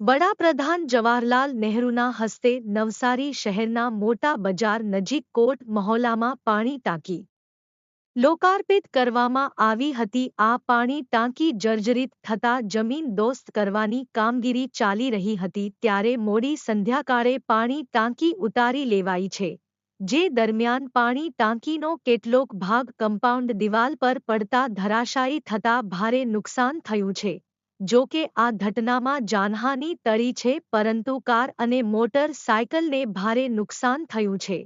વડાપ્રધાન જવાહરલાલ નહેરુના હસ્તે નવસારી શહેરના મોટા બજાર નજીક કોટ મહોલ્લામાં પાણી ટાંકી લોકાર્પિત કરવામાં આવી હતી. આ પાણી ટાંકી જર્જરિત થતા જમીન દોસ્ત કરવાની કામગીરી ચાલી રહી હતી. ત્યારે મોડી સંધ્યાકાળે પાણી ટાંકી ઉતારી લેવાઈ છે, જે દરમિયાન પાણી ટાંકીનો કેટલોક ભાગ કમ્પાઉન્ડ દિવાલ પર પડતા ધરાશાયી થતા ભારે નુકસાન થયું છે. જો કે આ ઘટનામાં જાનહાની ટળી છે, પરંતુ કાર અને મોટર સાયકલને ભારે નુકસાન થયું છે.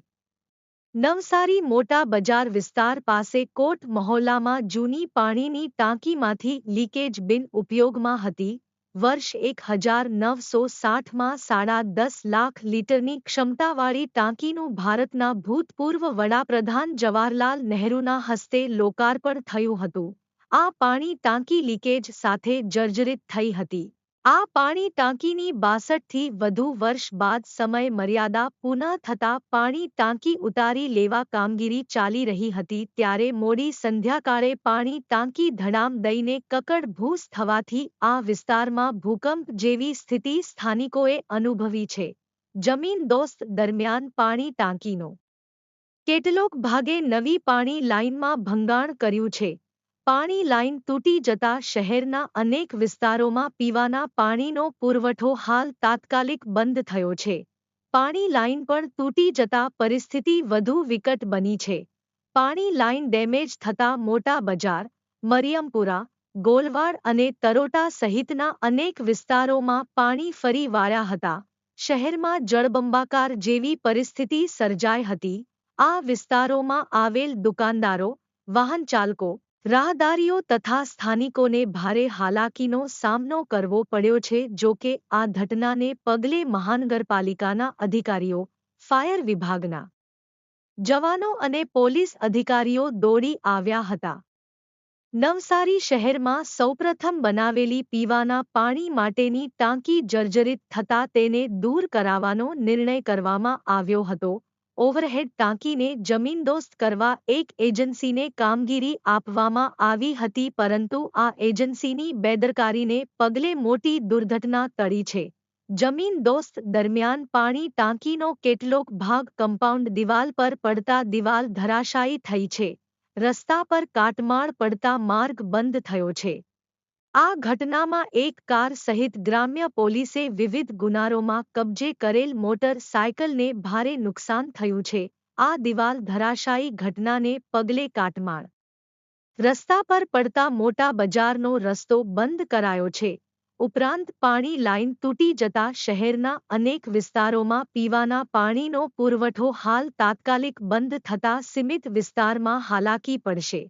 નવસારી મોટા બજાર વિસ્તાર પાસે કોટ મહોલ્લામાં જૂની પાણીની ટાંકીમાંથી લીકેજ બિન ઉપયોગમાં હતી. વર્ષ એક હજાર નવસો સાઠમાં સાડા દસ લાખ લીટરની ક્ષમતાવાળી ટાંકીનું ભારતના ભૂતપૂર્વ વડાપ્રધાન જવાહરલાલ નહેરુના હસ્તે લોકાર્પણ થયું હતું. આ પાણી ટાંકી લીકેજ સાથે જર્જરિત થઈ હતી. આ પાણી ટાંકીની બાસઠથી વધુ વર્ષ બાદ સમય મર્યાદા પુનઃ થતા પાણી ટાંકી ઉતારી લેવા કામગીરી ચાલી રહી હતી ત્યારે મોડી સંધ્યાકાળે પાણી ટાંકી ધડામ દઈને કકડ ભૂસ થવાથી આ વિસ્તારમાં ભૂકંપ જેવી સ્થિતિ સ્થાનિકોએ અનુભવી છે. જમીન દોસ્ત દરમિયાન પાણી ટાંકીનો કેટલોક ભાગે નવી પાણી લાઇનમાં ભંગાણ કર્યું છે. પાણી લાઇન તૂટી જતા શહેરના અનેક વિસ્તારોમાં પીવાના પાણીનો પુરવઠો હાલ તાત્કાલિક બંધ થયો છે. પાણી લાઇન પણ તૂટી જતા પરિસ્થિતિ વધુ વિકટ બની છે. પાણી લાઇન ડેમેજ થતા મોટા બજાર, મરિયમપુરા, ગોલવાડ અને તરોટા સહિતના અનેક વિસ્તારોમાં પાણી ફરી વાળ્યા હતા. શહેરમાં જળબંબાકાર જેવી પરિસ્થિતિ સર્જાઈ હતી. આ વિસ્તારોમાં આવેલ દુકાનદારો વાહન ચાલકો રાહદારીઓ તથા સ્થાનિકોને ભારે હાલાકીનો સામનો કરવો પડ્યો છે, જો કે આ ઘટનાને પગલે મહાનગરપાલિકાના અધિકારીઓ, ફાયર વિભાગના જવાનો અને પોલીસ અધિકારીઓ દોડી આવ્યા હતા. નવસારી શહેરમાં સૌપ્રથમ બનાવેલી પીવાના પાણી માટેની ટાંકી જર્જરિત થતા તેને દૂર કરાવવાનો નિર્ણય કરવામાં આવ્યો હતો. ઓવરહેડ ટાંકીને જમીનદોસ્ત કરવા એક એજન્સીને કામગીરી આપવામાં આવી હતી, પરંતુ આ એજન્સીની બેદરકારીને પગલે મોટી દુર્ઘટના ટળી છે. જમીન દોસ્ત દરમિયાન પાણી ટાંકીનો કેટલોક ભાગ કમ્પાઉન્ડ દિવાલ પર પડતા દિવાલ ધરાશાયી થઈ છે. રસ્તા પર કાટમાળ પડતા માર્ગ બંધ થયો છે. આ ઘટનામાં એક કાર સહિત ગ્રામ્ય પોલીસે વિવિધ ગુનારોમાં કબજે કરેલ મોટર સાયકલને ભારે નુકસાન થયું છે. આ દિવાલ ધરાશાયી ઘટનાને પગલે કાટમાળ. રસ્તા પર પડતા મોટા બજારનો રસ્તો બંધ કરાયો છે. ઉપરાંત પાણી લાઇન તૂટી જતા શહેરના અનેક વિસ્તારોમાં પીવાના પાણીનો પુરવઠો હાલ તાત્કાલિક બંધ થતા સીમિત વિસ્તારમાં હાલાકી પડશે.